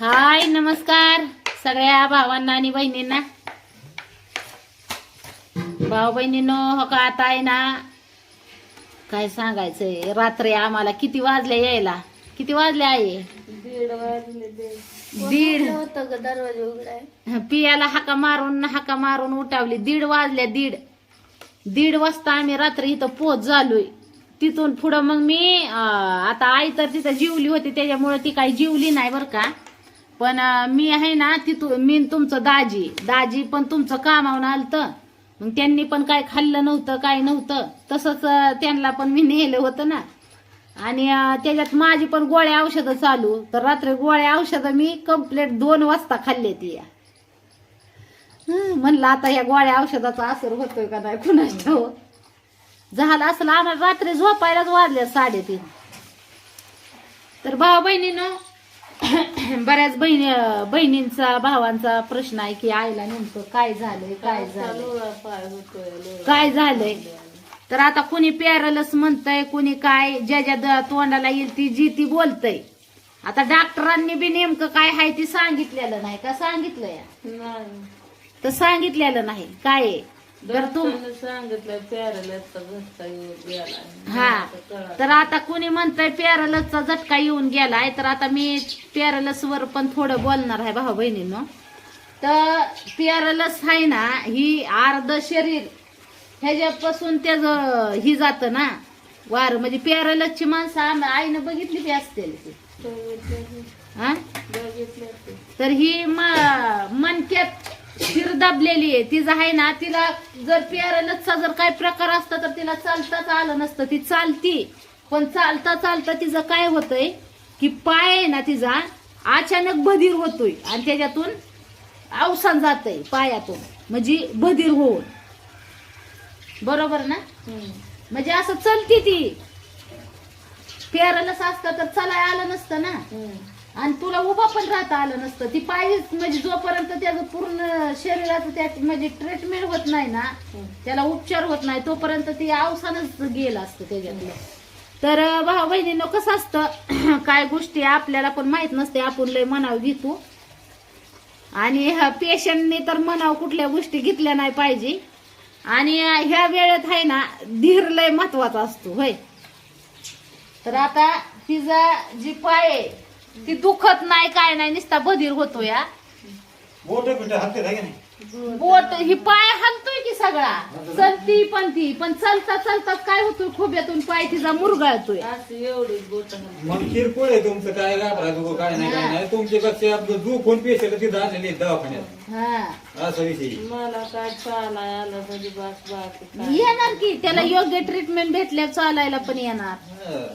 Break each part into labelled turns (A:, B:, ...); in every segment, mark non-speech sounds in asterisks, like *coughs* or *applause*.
A: हाय नमस्कार. सगळ्या भावांना आणि बहिणींना. भाऊ बहिणीनो हो का आता आहे ना काय सांगायचंय? रात्री आम्हाला किती वाजले यायला? किती वाजले आहे
B: दीड वाजले
A: दीड.
B: होतं ग दरवाजा उघडाय
A: पियाला हाका मारून हाका मारून उठावली. दीड वाजल्या दीड. दीड वाजता आम्ही रात्री इथं पोच झालोय. तिथून पुढं मग मी आता आई तर तिथं जीवली होती त्याच्यामुळे ती काही जीवली नाही बरं का. पण मी आहे ना तिथून मी तुमचं दाजी. दाजी पण तुमचं कामावून आलतं. मग त्यांनी पण काय खाल्लं नव्हतं काय नव्हतं. तसंच त्यांना पण मी नेलं होतं ना. आणि त्याच्यात माझी पण गोळ्या औषधं चालू. तर रात्री गोळ्या औषधं मी कंप्लीट दोन वाजता खाल्ली ती. म्हणलं आता या गोळ्या औषधाचा असर होतोय का नाही कुणाच ठाऊ झालं असलं आम्हाला रात्री झोपायलाच वाजल्या साडेतीन. तर भाऊ बहिणीनं *coughs* बऱ्याच बहिणी बहिणींचा भावांचा प्रश्न आहे की आईला नेमकं काय झालंय काय झालंय?
B: लोळा.
A: काय झालंय? तर आता कुणी प्यारलच म्हणतंय कुणी काय ज्या ज्या तोंडाला येईल ती जी ती बोलतय. आता डॉक्टरांनी बी नेमकं काय आहे ती सांगितलेलं नाही का? सांगितलंय.
B: नाही.
A: तर सांगितलेलं नाही. काय
B: सांगितलं
A: हा. तर आता कुणी म्हणतंय पॅरलसचा झटका येऊन गेलाय तर आता मी पॅरलस वर पण थोडं बोलणार आहे भाऊ बहिणींनो तर पॅरलस आहे ना ही अर्ध शरीर ह्याच्यापासून त्याच ही जातं ना वार म्हणजे पॅरलसची माणसं आईनं बघितली असतील ती.
B: बघितलं
A: हा. तर ही मनक्यात शिर दाबलेली आहे. तिचं आहे ना तिला जर प्यारलचा जर काय प्रकार असता तर तिला चालताच आलं नसतं. ती चालती. पण चालता चालता तिचं काय होतंय की पाय आहे ना तिचा अचानक बधीर होतोय. आणि त्याच्यातून अवसान जातय पायातून. म्हणजे बधीर होऊन. बरोबर ना? म्हणजे असं चलती ती. प्यारलस असतं तर चलाय आलं नसतं ना? आणि तुला उभा पण राहता आलं नसतं. ती पाहिजे म्हणजे जोपर्यंत त्याचं पूर्ण शरीराचं त्या म्हणजे ट्रीटमेंट होत नाही ना त्याला उपचार होत नाही तोपर्यंत ती अवसानच गेलं असतं त्याच्यातलं. तर भाऊ बहिणीनं कसं असतं *clears throat* काय गोष्टी आपल्याला पण माहीत नसते. आपण लय मनाव घेतो. आणि ह्या पेशंटने तर मनाव कुठल्या गोष्टी घेतल्या नाही पाहिजे. आणि ह्या वेळेत आहे ना धीर लय महत्त्वाचा असतो होय. तर आता तिचा जी पाय आहे ती दुखत नाही काय नाही नुसता बधीर होतो या
C: बोट बिट हलते आहे की नाही?
A: बोट ही पाय हलतोय की सगळा. चलती पण ती पण चलता चलता काय होतोय खोब्यातून पाय तिचा मुरगाळतोय.
B: असं एवढीच बोट
C: मग किरकोळ आहे तुमचं काय घाबरायचं काय नाही काय नाही. तुमच्यापेक्षा आपलं जो कोण पेशंट तिथं आलेले आहेत दवाखान्यात.
A: हा.
C: असा विषय
B: मला काय चालाय आलं बस बाकी काय?
A: येणार की त्याला योग्य ट्रीटमेंट भेटल्या चालायला पण येणार.
C: हं.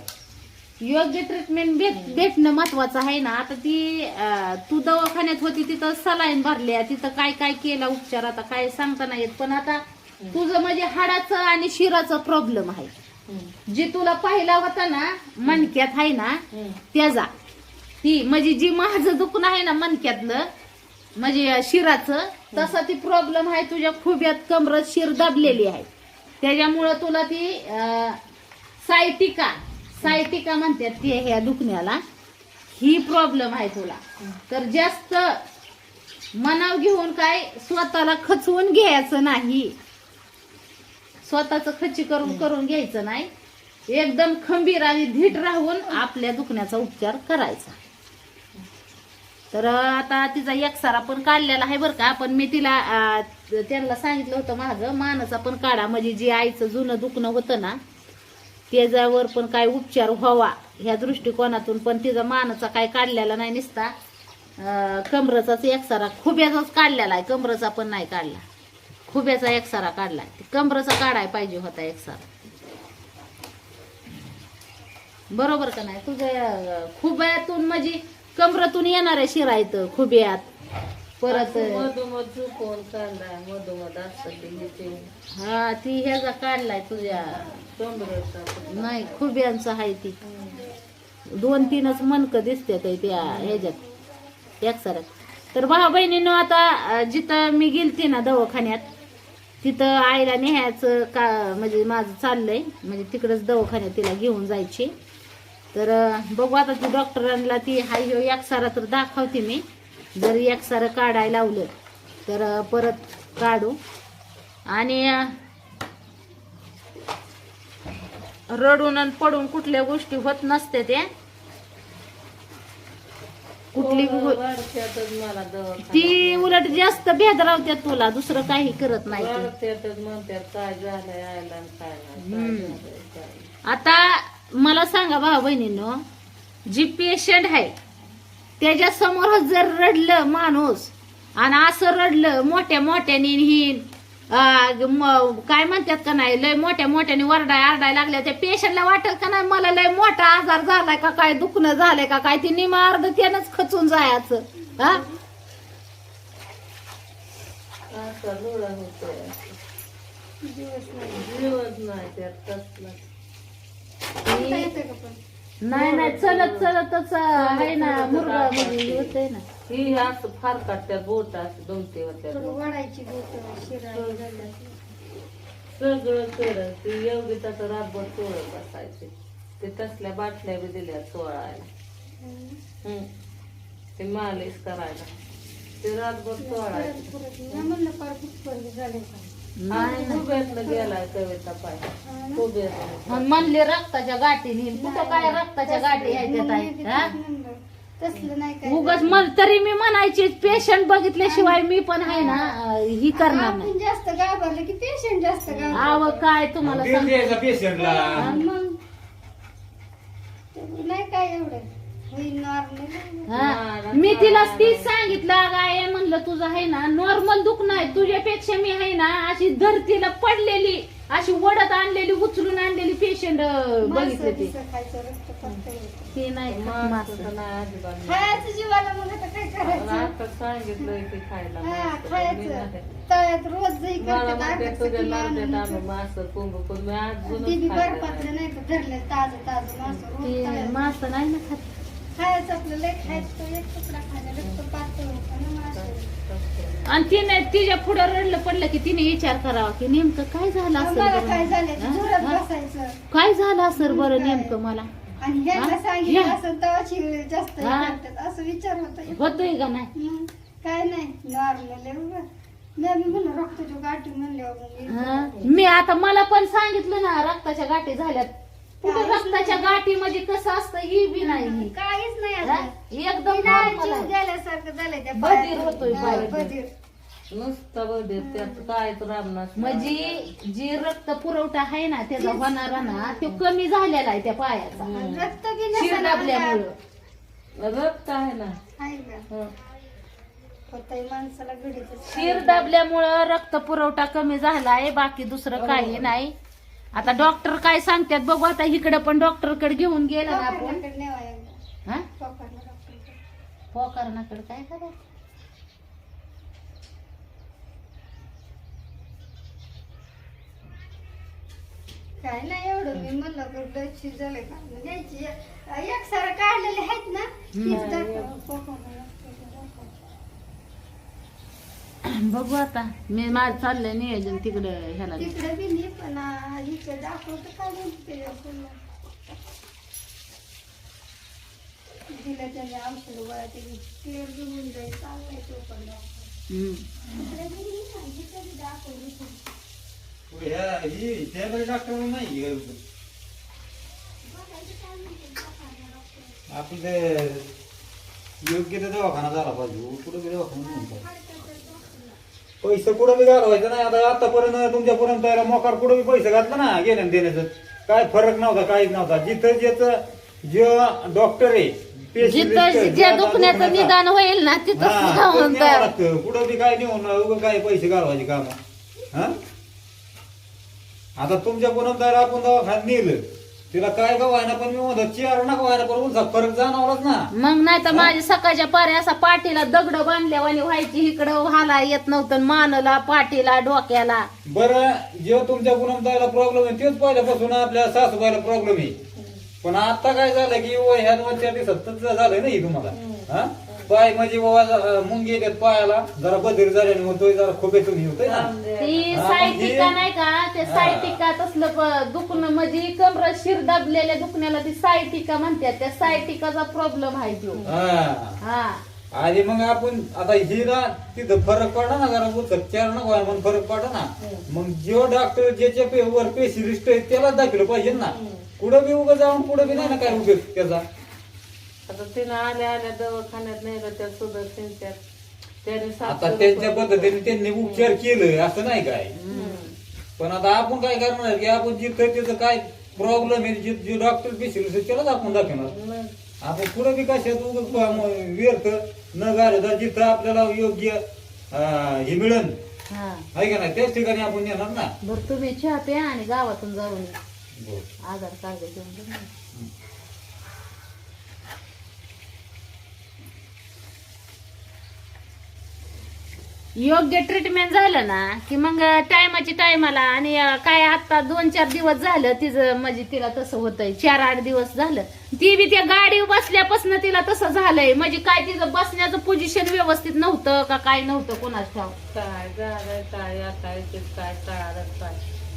A: योग्य ट्रीटमेंट भेट भेटणं महत्वाचं आहे ना. आता ती अं, तू दवाखान्यात होती तिथं सलाईन भरल्या तिथं काय काय केला उपचार आता काय सांगता नाही येत. पण आता तुझं म्हणजे हाडाचं आणि शिराचं प्रॉब्लेम आहे. जी तुला पाहिला होता ना मणक्यात आहे ना. त्याचा ती म्हणजे जी माझं दुखणं आहे ना मणक्यातलं म्हणजे शिराचं तसा ती प्रॉब्लेम आहे तुझ्या खुब्यात कमरत शिर दाबलेली आहे. त्याच्यामुळं तुला ती अं, सायटिका सायटिका म्हणतात ती ह्या दुखण्याला? ही प्रॉब्लेम आहे तुला. तर जास्त मनाव घेऊन काय स्वतःला खचवून घ्यायचं नाही. स्वतःच खच्ची करून करून घ्यायचं नाही. एकदम खंबीर आणि धीट राहून आपल्या दुखण्याचा उपचार करायचा. तर आता तिचा एक्सारा पण काढलेला आहे बरं का. पण मी तिला त्यांना सांगितलं होतं माझं मानाचा पण काढा. म्हणजे जे आईचं जुनं दुखणं होतं ना त्याच्यावर पण काय उपचार व्हावा ह्या दृष्टिकोनातून पण तिचा मानाचा काय काढलेला नाही निसता. कमरचाच एकसारा खुब्याचाच काढलेला आहे कमरचा पण नाही काढला. खुब्याचा एकसारा काढला कमरचा काढाय पाहिजे होता एकसारा बरोबर का नाही? तुझ्या खुब्यातून म्हणजे कमरातून येणार आहे शिरायत खुब्यात. परत
B: मधोमध झुकवून काढलाय? मधोमध असतं ते
A: हा ती ह्याचा काढलाय तुझ्या. नाही खुब्यांचा आहे ती. दोन तीनच मनक दिसते त्या ह्याच्यात. एक्सरात तर भाऊ बहिणीनं आता जिथं मी गेलते ना दवाखान्यात तिथं आईला नेहायचं का म्हणजे माझं चाललंय. म्हणजे तिकडंच दवाखान्यात तिला घेऊन जायची. तर बघू आता ती डॉक्टरांना ती हाय ह्यो एक्सारा तर दाखवते मी. जर एक्सारा काढायला लावलं तर परत काढू. आणि रडून आणि पडून कुठल्या गोष्टी होत नसते ते. कुठली
B: दवाखाना
A: ती उलट जास्त भेदरावत्यात तुला दुसरं काही करत नाही. आता मला सांगा भाऊ बहिणींनो जी पेशंट आहे त्याच्यासमोर जर रडलं माणूस आणि असं रडलं मोठ्या मोठ्याने ही काय म्हणतात का नाही लय मोठ्या मोठ्याने वरडाय आरडाय लागल्या त्या पेशंटला वाटत का नाही मला लय मोठा आजार झालाय का काय दुखणं झालंय का काय ती निमा अर्ध त्यानंच खचून जायचं हा?
B: नाही
A: नाही नाही चलत चलतच आहे ना मुरगा म्हणजे होतंय ना.
B: ही असं फार काढत्यात बोट असं दोन ते होत्यात सगळं करत ती एवढी तर रातभर चोळत बसायची. ते तसल्या बाटल्या बी दिल्या चोळायला. हम्म. ते मालिश करायला. ते रातभर चोळायचं. गेलाय कविता पाय उभ्यातनं
A: मग म्हणले रक्ताच्या गाठी नेईल कुठं काय रक्ताच्या गाठी त्यात आहेत?
D: तसलं नाही काय
A: उगाच मग तरी मी म्हणायची पेशंट बघितल्याशिवाय मी पण आहे ना ही करणार नाही.
D: आपण जास्त घाबरलं की पेशंट जास्त घाबरलं
A: आव काय तुम्हाला
C: पेशंटला
D: मग. नाही काय एवढं.
A: हा मी तिला तीच सांगितलं काय म्हणलं तुझं आहे ना नॉर्मल दुखणं आहे तुझ्यापेक्षा मी आहे ना अशी धरतीला पडलेली अशी वडत आणलेली उचलून आणलेली पेशंट बघितले ते नाही मांस.
B: नाही अजिबात नाही.
D: खायचं जीवाला मग आता काय
B: मला
D: करायचं
B: आता सांगितलंय की खायला
D: हा
B: मांस. मी
D: खायचं
B: नाही.
D: तळ्यात रोज जाई
B: मला
D: करतात
B: म्हणते
D: अर्धा
B: तुझ्या
D: किलो
B: नरड्यात
D: आणून
B: आणून मास कोंब पण मी
D: ते बी
B: अजूनच खाल्लं
D: बर्फातलं
B: नाही.
D: नाही तर धरलं ताजं ताजं मासं रोज
A: ते
D: तळ्यात.
A: मास नाही ना खात
D: खायचं आपलं लय खायचं तो एक तुकडा खायला रक्त पातळ होतं ना मासं.
A: आणि तिने तिच्या पुढे रडलं पडलं की तिने विचार करावा की नेमकं काय झालं असेल
D: मला
A: बरं?
D: काय झालं
A: हा?
D: जोरात
A: हा?
D: बसायचं
A: काय झालं असेल बरं
D: काय?
A: नेमकं मला
D: आणि ह्यांना
A: हा?
D: सांगितलं
A: या.
D: असं तवाची जास्त हे
A: हा.
D: करतात असं विचार होता
A: होतोय का नाही
D: मग काय नाही नॉर्मल आहे उगा. मी आम्ही म्हणलं रक्ताच्या गाठी म्हणल्यावर मग
A: हा?
D: मी-
A: मी आता मला पण सांगितलं ना रक्ताच्या गाठी झाल्यात कुठं रक्ताच्या गाठी म्हणजे कसं असतं ही बी नाही ही.
D: काहीच नाही
A: हा? एकदम
D: मी नाही
A: normal
D: जीव
A: आहे.
D: गेल्यासारखं झालंय त्या
A: बधीर
D: पायात.
A: होतोय
D: हा,
A: पाय.
D: बधीर.
B: नुसतं बघते त्यात काय तर रामनाथ
A: म्हणजे जी रक्त पुरवठा आहे ना त्याचा होणारा ना तो कमी झालेला आहे त्या पायाचा
D: रक्त बी
A: शिर
D: नसेल
A: दाबल्यामुळं
B: रक्त आहे ना
D: आहे का?
B: हं.
D: होतंय माणसाला
A: शिर दाबल्यामुळं रक्त पुरवठा कमी झालाय बाकी दुसरं काही नाही आता डॉक्टर काय सांगतात बघू आता इकडे पण डॉक्टरकडे घेऊन गेला ना आपण.
D: पोकारणाकडे.
A: हा? काय करायचं?
D: काय नाही एवढं मी म्हणलं कुठं का? घ्यायची एक सारं काढलेले आहेत ना *clears throat*
A: बघू आता मी माझं चाललंय नियोजन तिकडं ह्याला
D: तिकडे बी नाही पण आ, इकडे दाखवतं काय म्हणते त्याच्यावर पुन्हा. दिलं त्याने औषध गोळ्या ते क्लिअर घेऊन जाईल चांगलं तो पण डॉक्टर.
A: हम्म.
D: बी नाही ना, इकडे बी दाखवलं इकडे.
C: ह्या- ही- त्याकडे डॉक्टर नाही आहे.
D: बघायचं काय म्हणते पोकारणा डॉक्टर.
C: आपलं ते योग्य ते दवाखाना झाला पाहिजे कुठं बी दवाखाना नाही पाहिजे. पैसे कुठं बी घालवायचं नाही. आता आतापर्यंत तुमच्यापर्यंत यायला मोकार कुठं बी पैसे घातलं ना घेण्यान देण्याचं. काय फरक नव्हता काहीच नव्हता. जिथं ज्याचं जे डॉक्टर आहे
A: जिथं दुखण्याचं निदान होईल ना तिथं.
C: कुठं बी काय नेऊन उगं काय पैसे घालवायचे काम. हा? आता तुमच्या पर्यंत आपण दवाखान्यात नेलं. तिला काय का व्हायना पण मी म्हणतो चेअर नका व्हायना पण फरक जाणवलाच ना.
A: मग नाही तर माझ्या सकाळच्या पारे असा पाठीला दगड बांधल्यावानी व्हायची इकडं हाला येत नव्हतं मानला पाठीला डोक्याला.
C: बरं जे तुमच्या पर्यंत प्रॉब्लेम आहे तेच पहिल्यापासून आपल्या सासूबाईला प्रॉब्लेम आहे. पण आता काय झालं की ह्या दोन चार दिवसात झालंय नाही तुम्हाला? हा? पाय म्हणजे बाबा मुंगी येतात पायाला. जरा बधीर झाल्याने होतोय जरा खोबेतून येतोय ना.
A: ती
C: हा,
A: सायटिका
C: म्हणजे-
A: नाही का? ते
C: हा.
A: सायटिका तसलं प- दुखणं म्हणजे कमर शिर दाबलेल्या दुखण्याला ती सायटिका म्हणतात. त्या सायटिकाचा प्रॉब्लेम आहे तो.
C: हा.
A: हा.
C: आणि मग आपण आता ही ना तिथं फरक पडला ना जरा उचक चार नको आहे, पण फरक पडला ना. मग जो डॉक्टर ज्याच्या पे- वर स्पेशलिस्ट आहे त्यालाच दाखवलं पाहिजे ना. कुठं बी उभं जाऊन कुठं बी नाही ना काय उपयोग त्याचा.
B: आता तिनं आल्या आल्या दवाखान्यात नेलं त्या सुदर्शन त्यात. त्याने
C: आता त्यांच्या
B: रुपये
C: पद्धतीने त्यांनी उपचार केलं असं नाही काय? पण आता आपण काय करणार की आपण जिथं त्याचं काय प्रॉब्लेम आहे जे- जे डॉक्टर स्पेशलिस्ट त्यालाच आपण दाखवणार.
B: मग.
C: आपण पुढे बी कशात उगाच म- व्यर्थ न घालता जिथं आपल्याला योग्य अं, हे मिळेल.
A: हा.
C: आहे का नाही? त्याच ठिकाणी आपण येणार ना.
A: बरं तुम्ही चहा प्या आणि गावातून जाऊन या. आधार कार्ड घेऊन जा. योग्य ट्रीटमेंट झालं ना की मग टायमाची टायमाला आणि काय आता दोन चार दिवस झालं तिचं म्हणजे तिला तसं होतंय. चार आठ दिवस झालं. ती बी त्या गाडीवर बसल्यापासून तिला तसं झालंय. म्हणजे काय तिचं बसण्याचं पोझिशन व्यवस्थित नव्हतं का काय नव्हतं कोणाच ठाव
B: काय झालंय काय आता काय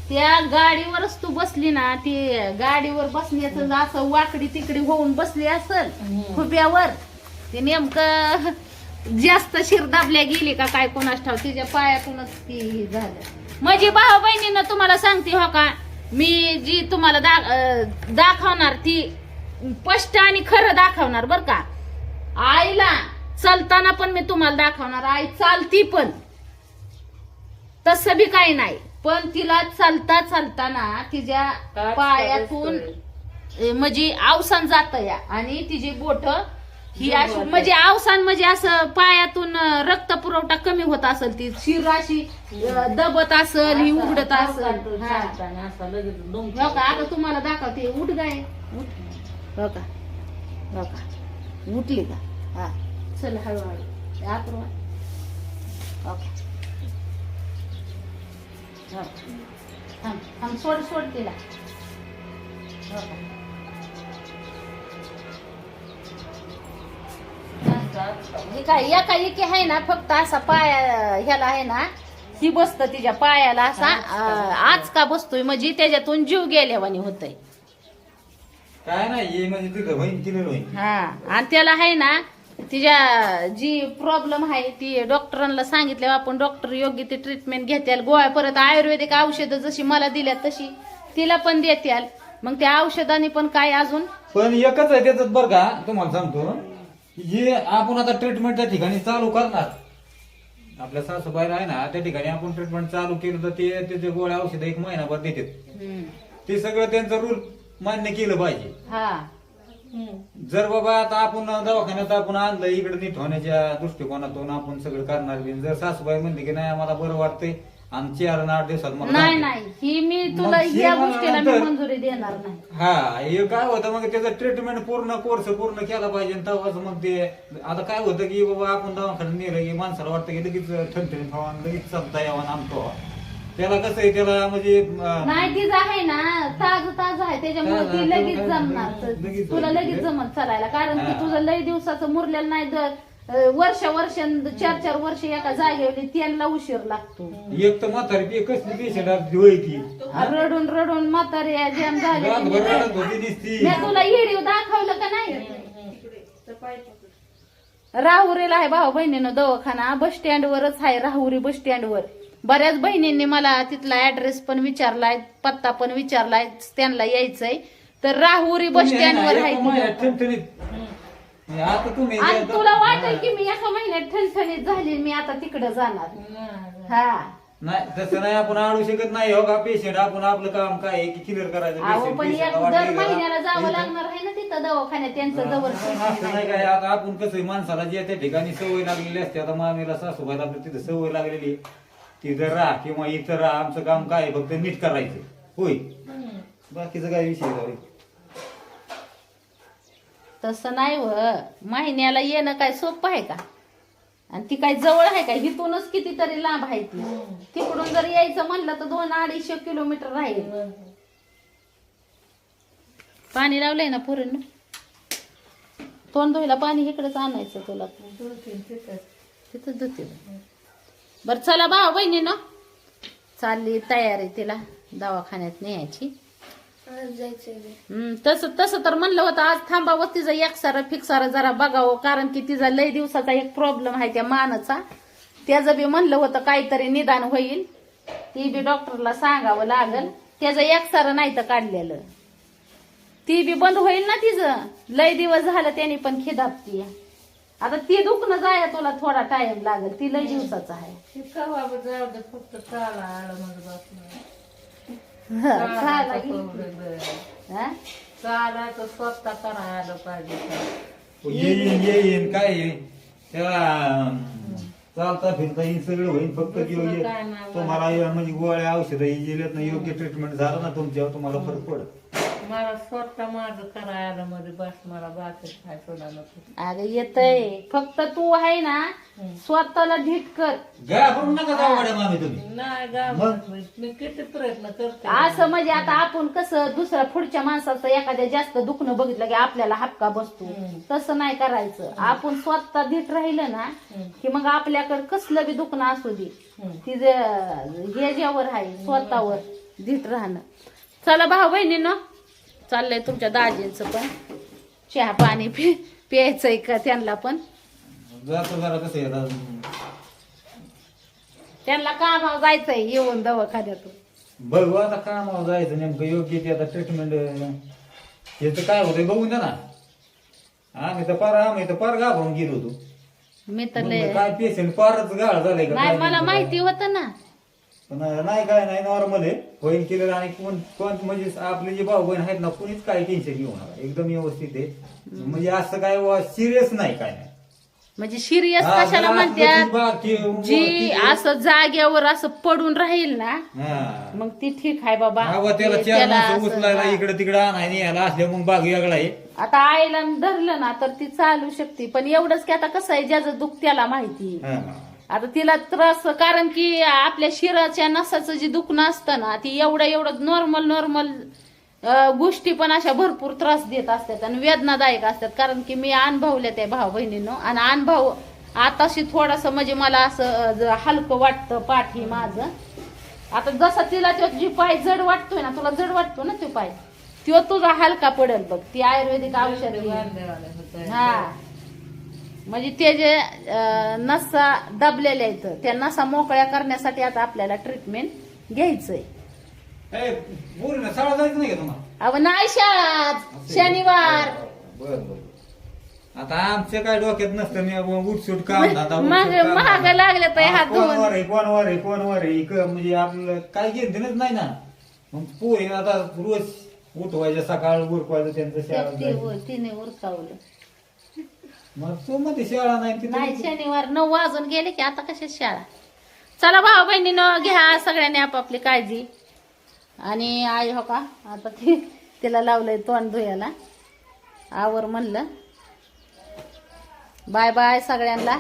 A: त्या गाडीवरच तू बसली ना ती गाडीवर बसण्याचं असं वाकडी तिकडी होऊन बसली असल खुप्यावर ते नेमकं जास्त शिर दाबल्या गेली का काय कोणाच ठाव तिच्या पायातूनच ती झालं माझी भाऊ बहिणीनं तुम्हाला सांगते हो का? मी जी तुम्हाला दा दाखवणार ती स्पष्ट आणि खरं दाखवणार बर का? आईला चालताना पण मी तुम्हाला दाखवणार. आई चालती पण. तसं बी काही नाही. पण तिला चालता चालताना तिच्या पायातून म्हणजे अवसान जात या आणि तिची बोट ही अशी म्हणजे अवसान म्हणजे असं पायातून रक्त पुरवठा कमी होत असेल ती शिर अशी अं, दबत असल ही उघडत असल. हा.
B: असं
A: हो का? आता तुम्हाला दाखवते उठ गाय उठ हो का? हो का? उठली का? हा. चल हळूहळू. आतरवा हो का? हो. थांब थांब सोड सोड तिला. हो का? हे काय एका एकी आहे ना फक्त असा पाया ह्याला आहे ना ही बसत तिच्या पायाला असा आज का बसतोय? म्हणजे त्याच्यातून जीव गेल्यावानी होतय.
C: काय नाही हे म्हणजे तिथं होईन क्लिअर होईन
A: हा आणि त्याला आहे ना तिच्या जी प्रॉब्लेम आहे ती डॉक्टरांना सांगितल्यावर आपण डॉक्टर योग्य ती ट्रीटमेंट घेत्याल. गोळ्या परत आयुर्वेदिक औषधं जशी मला दिल्या तशी तिला पण देत्याल. मग त्या औषधाने पण काय अजून?
C: पण एकच आहे त्याच बरं का तुम्हाला सांगतो. जे आपण आता ट्रीटमेंट त्या ठिकाणी चालू करणार. आपल्या सासूबाईला आहे ना त्या ठिकाणी आपण ट्रीटमेंट चालू केलं तर ते त्याचे गोळ्या औषध एक महिनाभर देतात. ते सगळं त्यांचं रूल मान्य केलं पाहिजे.
A: हा.
C: जर बाबा आता आपण दवाखान्यात आपण आणलं इकडे नीट होण्याच्या दृष्टिकोनातून आपण सगळं करणार जर सासूबाई म्हणते की नाही आम्हाला बरं वाटतंय आठ दिवसात मला
A: नाही. नाही ही मी तुला
C: हे
A: या गोष्टीला मी
C: नंतर-
A: मंजुरी देणार नाही
C: हा हे काय होतं मग त्याचं ट्रीटमेंट पूर्ण कोर्स पूर्ण केला पाहिजे तेव्हाच मग ते आता काय होतं की बाबा आपण दवाखान्यात नेलं की माणसाला वाटतं की लगेच ठणठणीत व्हावं आणि लगेच चालता यावं आमतो त्याला कसं आहे त्याला म्हणजे अं,
A: नाही तिचं आहे ना ताज ताज आहे त्याच्यामुळे
C: ताज
A: ती लगेच
C: काय
A: जमणार
C: लगेच-
A: तुला
C: जमणार.
A: लगेच जमत चालायला कारण की
C: हा.
A: तुझं लय दिवसाचं मुरलेलं नाही अं, वर्ष वर्ष चार चार वर्ष एका जागेवर त्यांना उशीर लागतो
C: एक तर म्हातारी पी कसली पेशंट ती.
A: रडून रडून म्हातारे जॅम झाले
C: रातभर रडत होती नुसती
A: मी तुला व्हिडिओ दाखवलं का नाही? राहुरीला आहे भाऊ बहिणीनं दवाखाना बस स्टँडवरच आहे राहुरी बस स्टँडवर. बऱ्याच बहिणींनी मला तिथला ऍड्रेस पण विचारलाय पत्ता पण विचारलाय त्यांना यायचंय. तर राहुरी बस स्टँडवर आहे
C: एका
A: ती
C: महिन्यात
A: दवाखाना.
C: ठणठणीत आता तुम्ही
A: आणि तुला वाटेल की मी एका महिन्यात ठणठणीत झाली मी आता तिकडे जाणार. हा.
C: नाही तसं नाही आपण आडू शकत नाही हो का? पेशंट आपण आपलं काम काय आहे की क्लिअर करायचं
A: अहो
C: patient.
A: पण
C: patient
A: एक
C: ला वाटलं
A: दर
C: की?
A: महिन्याला जावं
C: जरा-
A: लागणार आहे ना तिथं दवाखान्यात त्यांचं जवळ
C: असं नाही काय आता आपण कसं आहे, माणसाला जे त्या ठिकाणी सवय लागलेली असते आता मामीला सासूबाईला आपल्या तिथं सवय लागलेली. तिथं राहा किंवा इथं राहा आमचं काम काय आहे, फक्त नीट करायचं. होय? बाकीचं काय विषय नाही.
A: तसं नाही व. महिन्याला येणं काय सोपं आहे का? आणि ती काय जवळ आहे का? इथूनच कितीतरी लांब आहे ती. तिकडून जर यायचं म्हणलं तर दोन अडीचशे किलोमीटर राहील. पाणी लावलंय ना पुरण तोंड धुवायला पाणी इकडेच आणायचं तुला. तिथंच धुते बरं चला भाऊ बहिणी ना चालली तयारी तिला दवाखान्यात न्यायची
D: आज जायचंय बे.
A: हम्म, तसं तसं तर म्हणलं होतं आज थांबावं तिचं एकसारं फिक्सारं जरा बघावं कारण की तिचा लय दिवसाचा एक प्रॉब्लेम आहे त्या मानाचा. त्याचं बी म्हणलं होतं काहीतरी निदान होईल. ती बी डॉक्टरला सांगावं लागल. त्याचं एकसारं नाही तर काढलेलं. ती बी बंद होईल ना तिचं. लय दिवस झालं त्याने पण खिदापती आता ती दुखणं जाय तुला थोडा टाइम लागेल. ती लय दिवसाचा आहे.
B: चालायचं स्वतः करायला पाहिजे.
C: येईन येईन काय येईन? अं, चालता फिरता येईन सगळं होईल फक्त
B: दुसरं
C: यो-
B: काय नाही.
C: तुम्हाला म्हणजे गोळ्या औषधं ही दिलेत ना योग्य ट्रीटमेंट झालं ना तुमच्यावर तुम्हाला फरक पडत.
B: मला स्वतः माझं करायला मध्ये बस मला बाकी काय सोडा नको.
A: अगं येतय. फक्त तू आहे ना. स्वतःला ढीट कर.
C: गळा नका जाऊ गाड्या मामी तुम्ही.
B: नाही गावात मी किती प्रयत्न करते.
A: असं म्हणजे आता आपण कसं दुसऱ्या पुढच्या माणसाचं एखाद्या जास्त दुखणं बघितलं की आपल्याला हपका बसतो. तसं नाही करायचं. आपण स्वतः ढीट राहिलं ना. की मग आपल्याकडे कसलं बी दुखणं असू दे. तिचं हे ज्यावर आहे स्वतःवर ढीट राहणं. चला भाऊ बहिणीनं चाललंय तुमच्या दाजींचं पण. चहा पाणी पि प्यायचंय का त्यांना पण? त्यांना कामावर जायचंय येऊन दवाखान्यातून.
C: बघू आता कामावर जायचं नेमकं योग्य ते आता ट्रीटमेंट याचं काय होतंय बघून द्या ना. आम्ही तर पार आम्ही तर पार घाबरून गेलो होतो.
A: मी तर लय
C: काय पेशंट पारच गाळ झालाय का
A: नाही
C: काय
A: मला माहिती होतं ना.
C: पण नाही काय नाही नॉर्मल आहे. होईल केलेलं आणि कोण कोण म्हणजे आपले जे भाऊ बहीण आहेत ना कोणीच काही टेन्शन घेऊ नका. एकदम व्यवस्थित आहे. म्हणजे असं काय सिरियस नाही काय नाही.
A: म्हणजे सिरियस
C: हा,
A: कशाला
C: जरा असलं की
A: म्हणतात जी असं जाग्यावर असं पडून राहील ना
C: हा.
A: मग ती ठीक आहे बाबा.
C: त्याला
A: ते-
C: चार
A: त्याला
C: माणसं
A: असं-
C: उचलायला. इकडे तिकडे आणायला यायला असल्या मग बाग वेगळा आहे.
A: आता आईला धरलं ना तर ती चालू शकते. पण एवढंच की आता कसं आहे ज्याचं दुःख त्याला माहिती
C: हा.
A: आता तिला त्रास कारण की आपल्या शिराच्या नसाचं जे दुखणं असतं ना ती एवढं एवढं नॉर्मल नॉर्मल गोष्टी पण अशा भरपूर त्रास देत असतात आणि वेदनादायक असतात. कारण की मी अनुभवल्या त्या भाऊ बहिणीनं आणि अनुभव आताशी थोडासा म्हणजे मला असं हलकं वाटतं पाठी माझं. आता जसा तिला तो जी पाय जड वाटतोय ना तुला जड वाटतो ना तो पाय तो तुझा हलका पडेल बघ. ती आयुर्वेदिक औषध. हा. म्हणजे ते जे नसा दबलेल्या आहेत त्या नसा मोकळ्या करण्यासाठी आता आपल्याला ट्रीटमेंट घ्यायचंय.
C: शाळा जायचं नाही का तुम्हाला?
A: अव नाही शाळात शनिवार.
C: बर बर आता आमच्या काय डोक्यात नसतं मी उठसूट काम
A: मग महाग. लागले तर हात धुवून
C: आहे कोणवर आहे कोणवर आहे इकडं म्हणजे आपलं काय घेणं नाही ना. मग पोहे आता रोज उठवायचं सकाळ उरकवायचं त्यांचं शाळा जायचं.
A: तिने उरकावलं.
C: मग तो मध्ये शाळा नाही तिथं
A: नाही शनिवार नऊ वाजून गेले की आता कशा शाळा? चला भाऊ बहिणीनं घ्या सगळ्यांनी आपापली काळजी. आणि आई हो का आता ती तिला लावलंय तोंड धुयाला. आवर म्हणलं. बाय बाय सगळ्यांना.